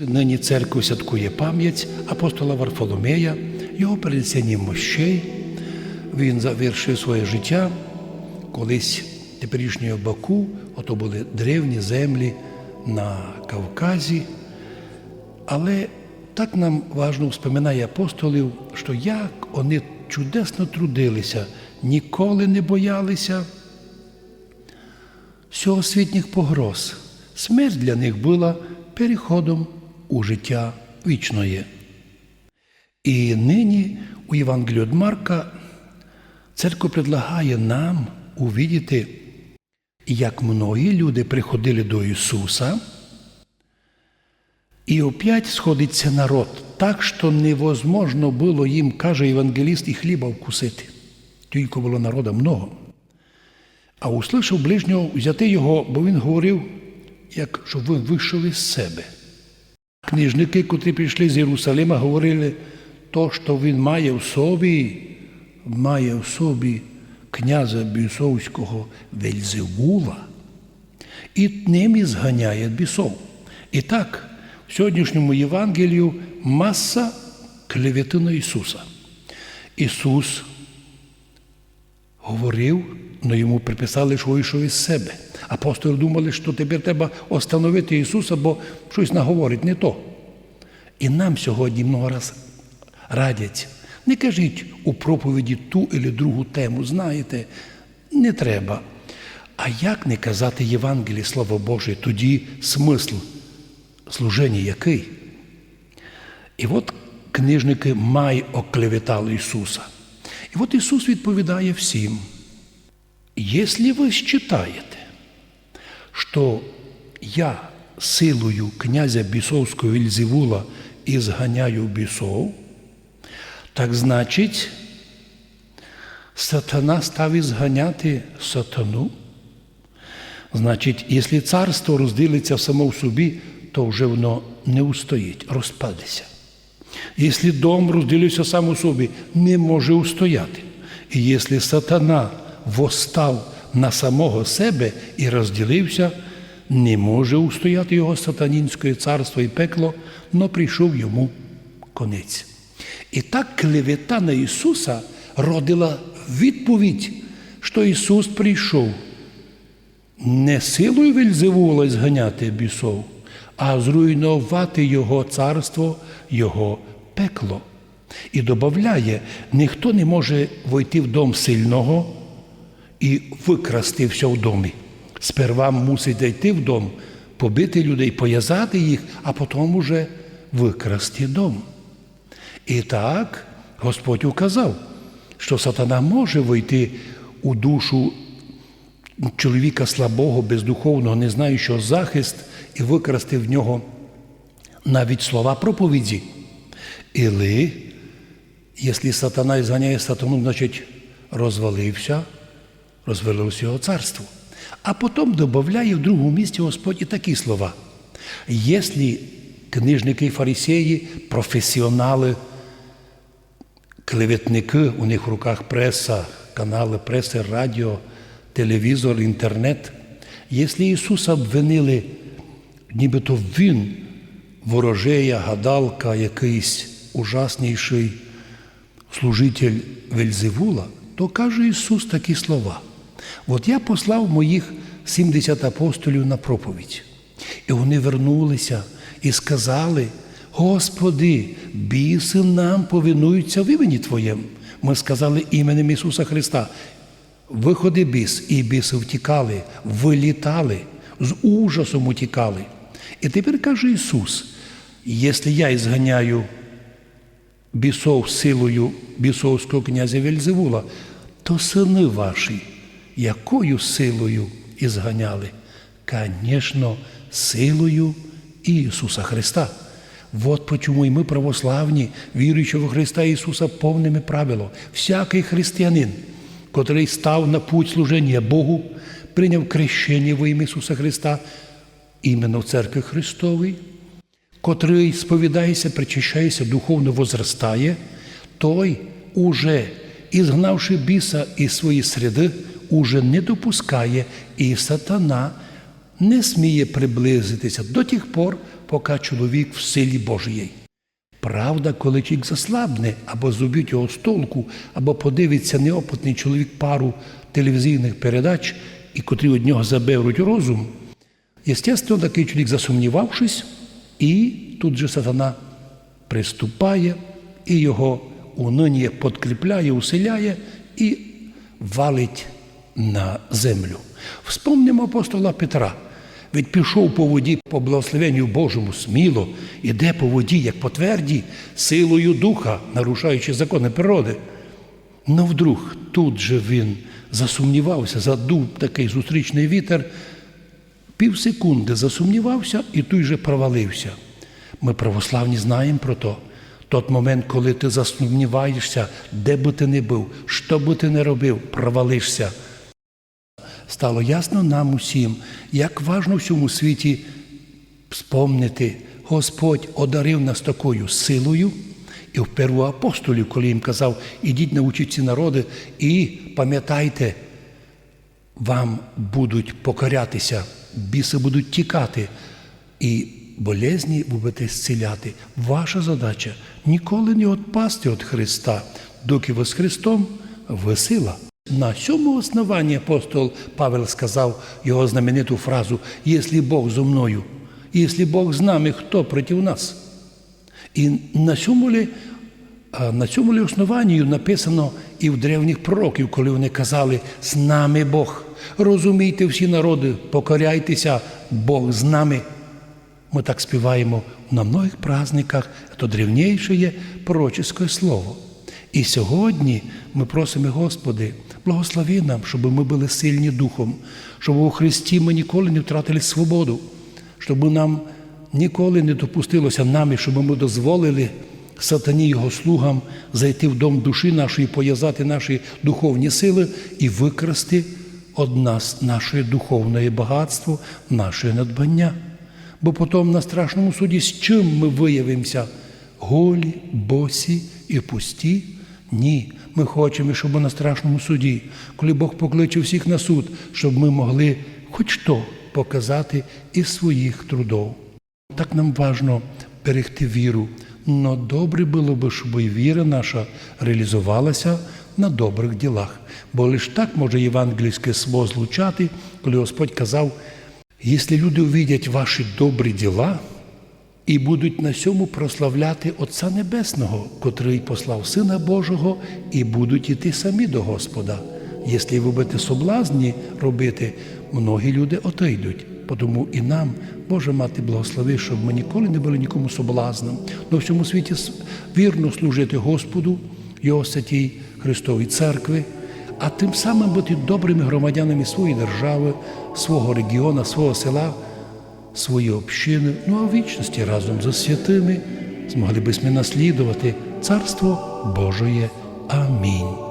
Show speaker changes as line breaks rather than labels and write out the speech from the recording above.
Нині церква святкує пам'ять апостола Варфоломея, його перенесення мощей. Він завершив своє життя колись теперішнього Баку, ото були древні землі на Кавказі. Але так нам важно вспоминає апостолів, що як вони чудесно трудилися, ніколи не боялися всьогосвітніх погроз. Смерть для них була переходом у життя вічної. І нині у Євангелії від Марка церква предлагає нам увидіти, як многі люди приходили до Ісуса, і опять сходиться народ, так, що невозможно було їм, каже євангеліст, і хліба вкусити. Тільки було народа много. А услышав ближнього взяти його, бо він говорив, як щоб він вийшов із себе. Книжники, котрі прийшли з Єрусалима, говорили, то, що він має в собі, має в собі князя бісовського Вельзевула, і ним і зганяє бісов. І так, в сьогоднішньому Євангелію маса клевети на Ісуса. Ісус говорив, але йому приписали, що вийшов із себе. Апостоли думали, що тепер треба остановити Ісуса, бо щось наговорить не то. І нам сьогодні много раз радять. Не кажіть у проповіді ту або другу тему, знаєте, не треба. А як не казати Євангелії, Слово Боже, тоді смисл служення який? І от книжники май оклеветали Ісуса. І от Ісус відповідає всім. Если вы считаете, что я силою князя бісовського Вільзевула ізганяю бісов, так значить, сатана став ізганяти сатану. Значить, якщо царство розділиться само в собі, то вже воно не устоїть, розпадеться. Якщо дом розділився сам у собі, не може устояти. І якщо сатана восстав на самого себе і розділився, не може устояти його сатанінське царство і пекло, но прийшов йому конець. І так клевета на Ісуса родила відповідь, що Ісус прийшов не силою Вельзевула зганяти бісов, а зруйнувати Його царство, Його пекло. І додає, ніхто не може войти в дом сильного і викрасти все в домі. Сперва мусить зайти в дом, побити людей, пов'язати їх, а потім уже викрасти дом. І так Господь указав, що сатана може войти у душу чоловіка слабого, бездуховного, не знаючого захист, і викрасти в нього навіть слова проповіді. Іли, якщо сатана зганяє сатану, значить розвалився, розвалилося його царство. А потім додає в другому місці Господь і такі слова. Якщо книжники і фарисеї, професіонали, клеветники, у них в руках преса, канали преси, радіо, телевізор, інтернет, якщо Ісуса обвинили, нібито Він ворожея, гадалка, якийсь ужасніший служитель Вельзевула, то каже Ісус такі слова. От я послав моїх 70 апостолів на проповідь. І вони вернулися і сказали: Господи, біси нам повинуються в імені Твоєму. Ми сказали іменем Ісуса Христа. Виходи біс, і біси втікали, вилітали, з ужасом утікали. І тепер каже Ісус: якщо я ізганяю бісов силою бісовського князя Вельзевула, то сини ваші, якою силою ізганяли? Звісно, силою Ісуса Христа. Вот почему і ми православні, віруючи в Христа Ісуса, повними правило. Всякий християнин, котрий став на путь служення Богу, прийняв крещення во ім'я Ісуса Христа, іменно в церкві Христовій, котрий сповідається, причащається, духовно возростає, той уже, ізгнавши біса із своєї среди, уже не допускає, і сатана не сміє приблизитися до тих пор, поки чоловік в силі Божій. Правда, коли чоловік заслабне, або зуб'ють його з толку, або подивиться неопитний чоловік пару телевізійних передач, і котрі від нього заберуть розум, естественно, такий чоловік, засумнівавшись, і тут же сатана приступає і його унині подкріпляє, усиляє і валить на землю. Вспомнимо апостола Петра. Він пішов по воді по благословенню Божому сміло, іде по воді, як по тверді, силою духа, нарушаючи закони природи. Но вдруг тут же він засумнівався, задув такий зустрічний вітер, півсекунди засумнівався і той же провалився. Ми православні знаємо про то. Тот момент, коли ти засумніваєшся, де би ти не був, що би ти не робив, провалишся. Стало ясно нам усім, як важно в цьому світі спомнити, Господь одарив нас такою силою, і в перву апостолів, коли їм казав, ідіть научіть ці народи, і пам'ятайте, вам будуть покорятися, біси будуть тікати, і болезні будете зціляти. Ваша задача ніколи не відпасти від Христа, доки ви з ви сила. На цьому основанні апостол Павел сказав його знамениту фразу «Якщо Бог зо мною, якщо Бог з нами, хто проти нас? І на цьому ли, на цьому ли основанні написано і в древніх пророків, коли вони казали з нами Бог. Розумійте всі народи, покоряйтеся, Бог з нами. Ми так співаємо на многих праздниках, то древніше є пророчеське слово. І сьогодні ми просимо, Господи, благослови нам, щоб ми були сильні духом, щоб у Христі ми ніколи не втратили свободу, щоб нам ніколи не допустилося нами, щоб ми дозволили сатані його слугам зайти в дом душі нашої, пов'язати наші духовні сили і викрасти од нас наше духовне багатство, наше надбання. Бо потім на страшному суді з чим ми виявимося? Голі, босі і пусті? Ні. Ми хочемо, щоб на страшному суді, коли Бог покличе всіх на суд, щоб ми могли хоч то показати із своїх трудов. Так нам важно берегти віру. Но добре було би, щоб і віра наша реалізувалася на добрих ділах. Бо лише так може євангельське слово злучати, коли Господь казав, якщо люди увидять ваші добрі діла і будуть на цьому прославляти Отця Небесного, котрий послав Сина Божого, і будуть іти самі до Господа. Якщо ви будете соблазні робити, многі люди отойдуть. Тому і нам, Боже мати, благослови, щоб ми ніколи не були нікому соблазном, но в цьому світі вірно служити Господу, Його святій Христовій Церкви, а тим самим бути добрими громадянами своєї держави, свого регіону, свого села, своєї общини, ну а в вічності разом зі святими змогли би ми наслідувати Царство Божоє. Амінь.